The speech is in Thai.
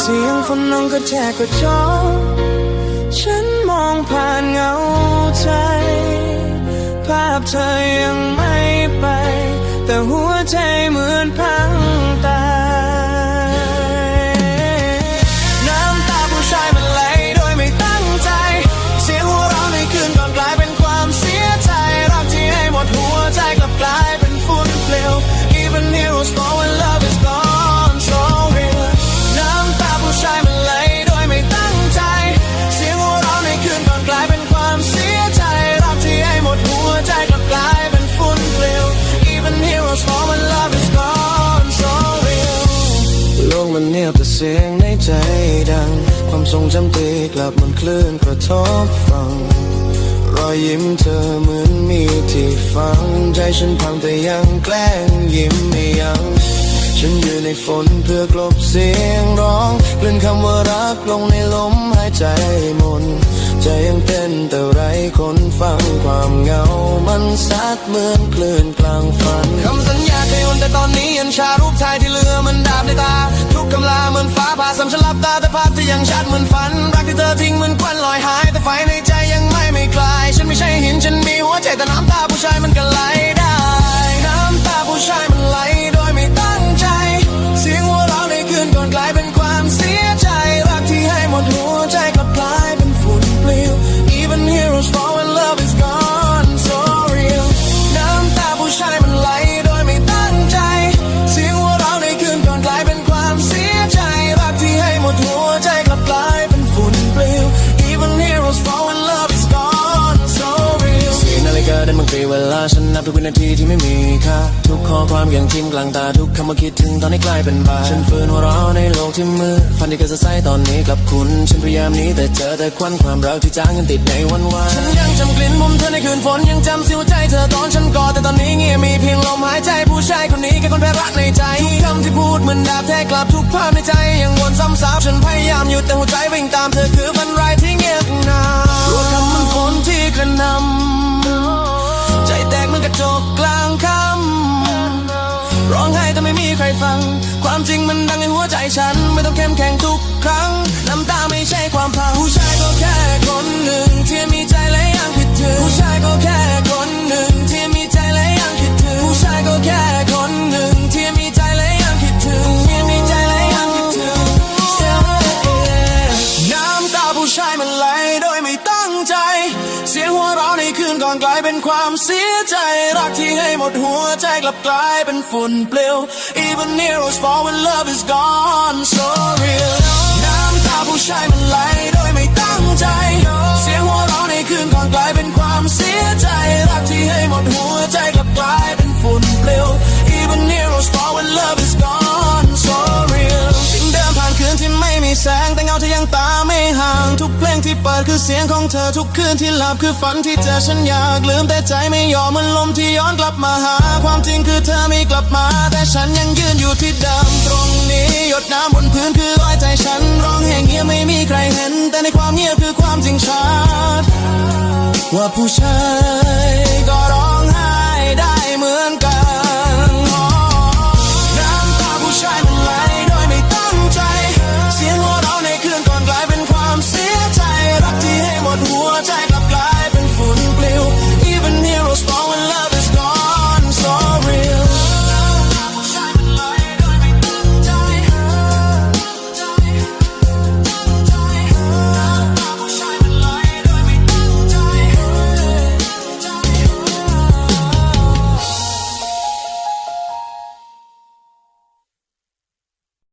เสียงฝนน้องก็แจกกระจกฉันมองผ่านเงาใจ ภาพเธอยังไม่ไป แต่หัวใจเหมือนพัง ยบแต่เสียงในใจดัง ความทรงจำตีกลับเหมันคลื่นกระทบฟัง รอยยิ้มเธอเหมือนมีที่ฟัง ใจฉันพังแต่ยังแกล้งยิ้มไม่ยัง้งฉันอยู่ในฝนเพื่อกลบเสียงร้องกลืนคำว่ารักลงในลมหายใจมนใจยังเต้นแต่ไรคนฟังความเหงา มันซัดเหมือนคลื่นกลางฝ ชารูปชายที่เลือมันดาบในตา ทุกคำลาเหมือนฟ้าผ่าสำฉันหลับตาแต่ภาพที่ยังชัดเหมือนฝัน รักที่เธอทิ้ง ลาฉันนับทุกวินาทีที่ไม่มีค่าทุกข้อความยังทิมกลางตาทุกคำว่าคิดถึงตอนนี้กลายเป็นบาฉันฝืนหัวเราะในโลกที่มืดฝันที่เคยสดใสตอนนี้กลับคุณ ฉันพยายามหนี้แต่เจอแต่ควันความรักที่จางยังติดในวันวานฉันยังจำกลิ่นมุมเธอในคืนฝนยังจำสิวใจเธอตอนฉันกอดแต่ตอนนี้เงียบมีเพียงลมหายใจผู้ชายคนนี้แค่คนแพ้รักในใจทุกคำที่พูดเหมือนดาบแทงกลับทุกภาพในใจยังวนซ้ำซากฉันพยายามหยุดแต่หัวใจวิ่งตาม ใครฟัง ความจริงมันดังในหัวใจฉัน ไม่ต้องเข้มแข็งทุกครั้ง น้ำตาไม่ใช่ความพังผู้ชายก็แค่ คืนก่อนกลายเป็นความเสียใจ รักที่ให้หมดหัวใจกลับกลายเป็นฝุ่นเปลว Even heroes fall when love is gone so real น้ำตาผู้ชายมันไหล แสงแต่เงาเธอยังตาไม่ห่าง ทุกเพลงที่เปิดคือเสียงของเธอทุกคืนที่หลับคือฝันที่เจอฉันอยากลืมแต่ใจไม่ยอมเหมันลมที่ย้อนกลับมาหา ความจริงคือเธอไม่กลับมา แต่ฉันยังยืนอยู่ที่เดิมตรงนี้ หยดน้ำบนพื้นคือรอยใจฉัน ร้องแห้งเงียบไม่มีใครเห็น แต่ในความเงียบคือความจริงชัดว่าผู้ชาย